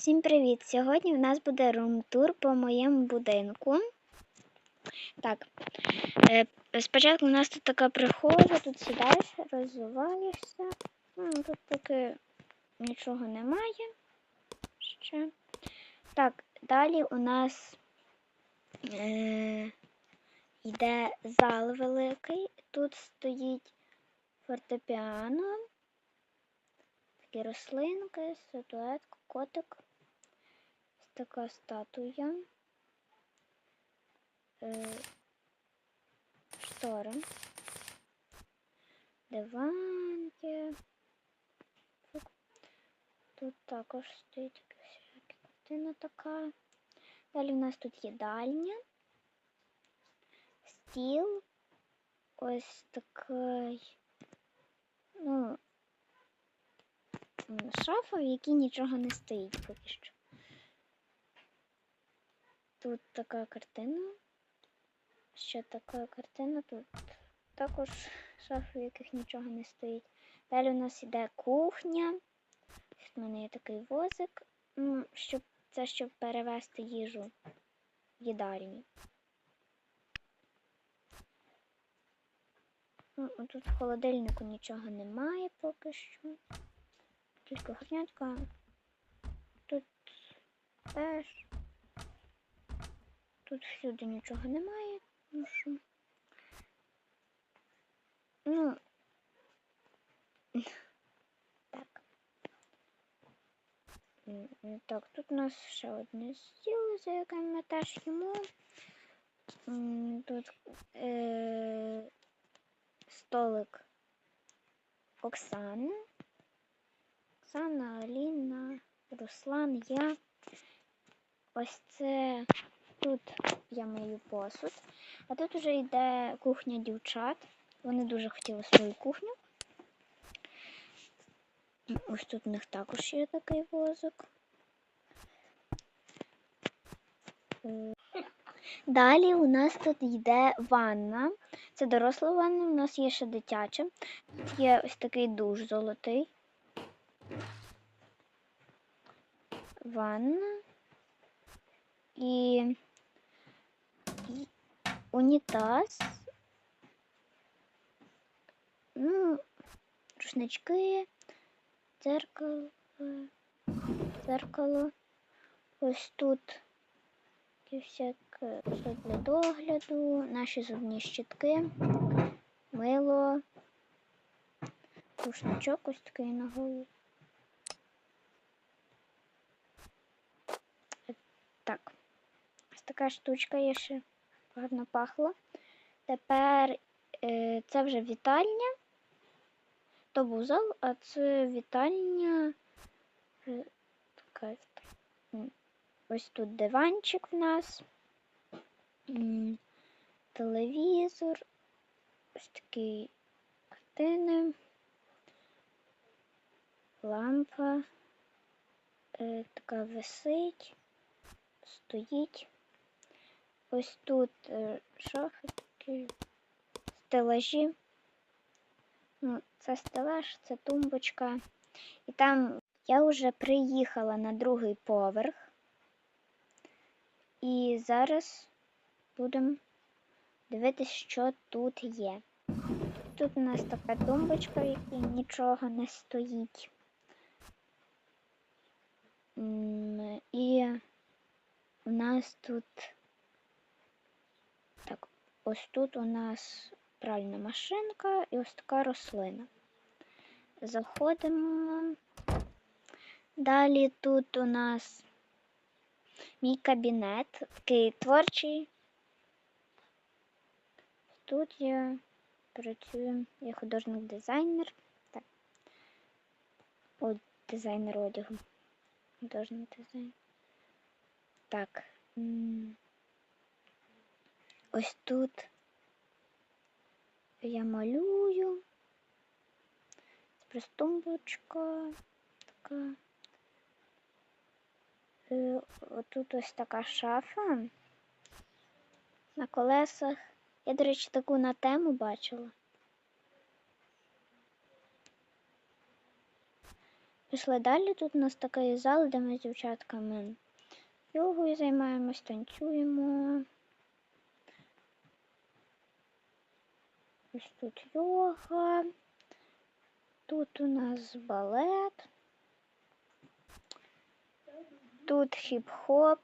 Всім привіт! Сьогодні в нас буде рум-тур по моєму будинку. Так, е, спочатку у нас тут така прихожа, тут сідаєш, розвиваєшся. Ну, тут таки нічого немає ще. Так, далі у нас е, йде зал великий. Тут стоїть фортепіано, такі рослинки, статуетка, котик. Така статуя. Е, штори. Диван. Тут також стоїть всякі картина така. Далі у нас тут їдальня, стіл, ось такий, ну, шафа, в якій нічого не стоїть поки що. Тут така картина. Ще така картина. Тут також шафи, в яких нічого не стоїть. Далі у нас іде кухня. Ось в мене є такий возик, ну, щоб це щоб перевезти їжу в їдальню. Ну, тут в холодильнику нічого немає поки що. Тільки горнятка. Тут теж. Тут всюди нічого немає. Ну що. Ну. Так. Так, тут у нас ще одне стіл, за яким ми теж. М, Тут е- столик Оксани. Оксана, Аліна, Руслан, я. Ось це тут я мию посуд. А тут вже йде кухня дівчат. Вони дуже хотіли свою кухню. Ось тут у них також є такий возик. Е, Далі у нас тут йде ванна. Це доросла ванна, у нас є ще дитяча. Тут є ось такий душ золотий. Ванна. І унітаз. Ну, рушнички, дзеркало, дзеркало. Ось тут всяке для догляду, наші зубні щітки, мило, рушничок ось такий на голову. Е, Так, ось така штучка є ще гарно пахло. Тепер е, це вже вітальня. То був зал, а це вітальня. е, ось тут диванчик в нас. Телевізор. Ось такі картини. Лампа. Е, така висить, стоїть. Ось тут е, шафи стелажі. Ну, це стелаж, це тумбочка. І там я вже приїхала на другий поверх. І зараз будемо дивитися, що тут є. Тут у нас така тумбочка, в якій нічого не стоїть. І у нас тут ось тут у нас пральна машинка і ось така рослина. Заходимо. Далі тут у нас мій кабінет, такий творчий. Тут я працюю, я художник-дизайнер. Так. О, дизайнер одягу. Художник дизайн. Так. Ось тут я малюю. Це така. Е, Отут ось така шафа на колесах. Я, до речі, таку на тему бачила. Пішли далі. Тут у нас такий зал, де ми з дівчатками йогою займаємось, танцюємо. Ось тут йога. Тут у нас балет. Тут хіп-хоп.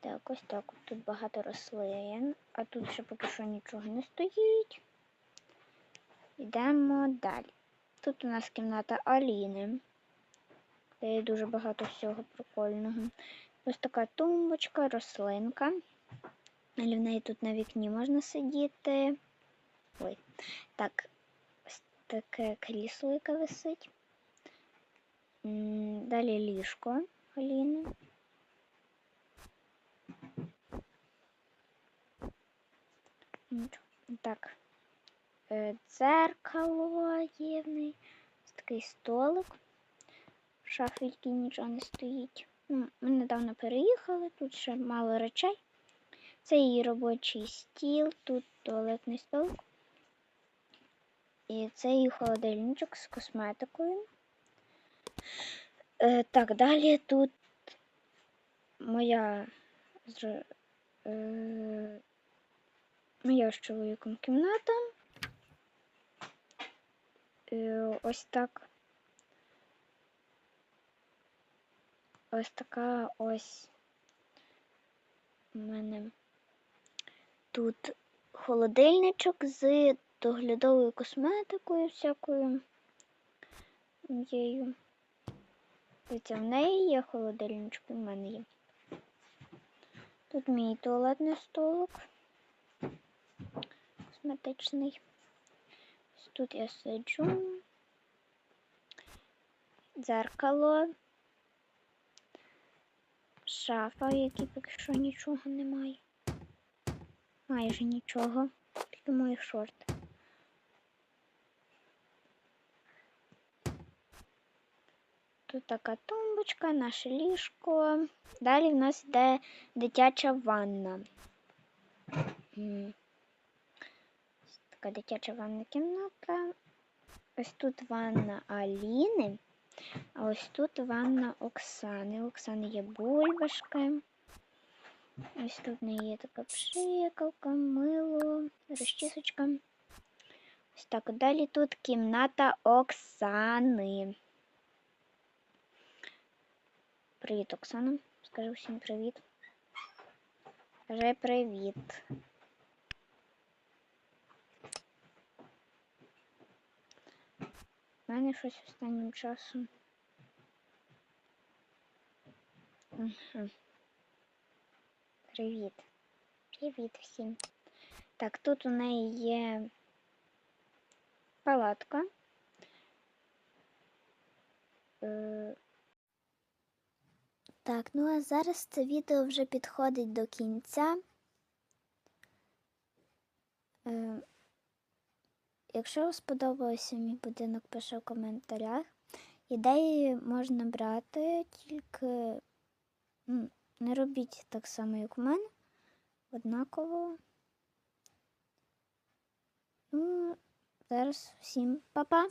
Так, ось так. Тут багато рослин, а тут ще поки що нічого не стоїть. Йдемо далі. Тут у нас кімната Аліни. Де є дуже багато всього прикольного. Ось така тумбочка, рослинка. Але в неї тут на вікні можна сидіти. Ой, так, ось таке крісло, яке висить. Далі ліжко Аліни. Так. Е, Дзеркало є. Ось такий столик. В шафі нічого не стоїть. Ну, Ми недавно переїхали, тут ще мало речей. Це її робочий стіл, тут туалетний столик. І це її холодильничок з косметикою. Е, так, далі тут моя е, моя з чоловіком кімната. Е, ось так. Ось така ось у мене тут холодильничок з доглядовою косметикою всякою моєю. Дивіться, в неї є холодильничок, в мене є. Тут мій туалетний столик косметичний. Тут я сиджу. Дзеркало. Шафа, в якій поки що нічого немає. Майже нічого. Тільки мої шорти. Тут така тумбочка, наше ліжко. Далі в нас йде дитяча ванна. Така дитяча ванна кімната. Ось тут ванна Аліни, а ось тут ванна Оксани. У Оксани є бульбашки. Ось тут в неї є така пшикалка, мило, розчісочка. Ось так. Далі тут кімната Оксани. Привіт, Оксана. Скажи всім привіт. Скажи привіт. У мене щось останнім часом. Мгм. Привіт. Привіт всім. Так, тут у неї є палатка. Е, Так, ну а зараз це відео вже підходить до кінця. Е, Якщо сподобався мій будинок, пиши в коментарях. Ідеї можна брати, тільки м, не робіть так само, як у мене. Однаково. Ну, зараз всім па-па!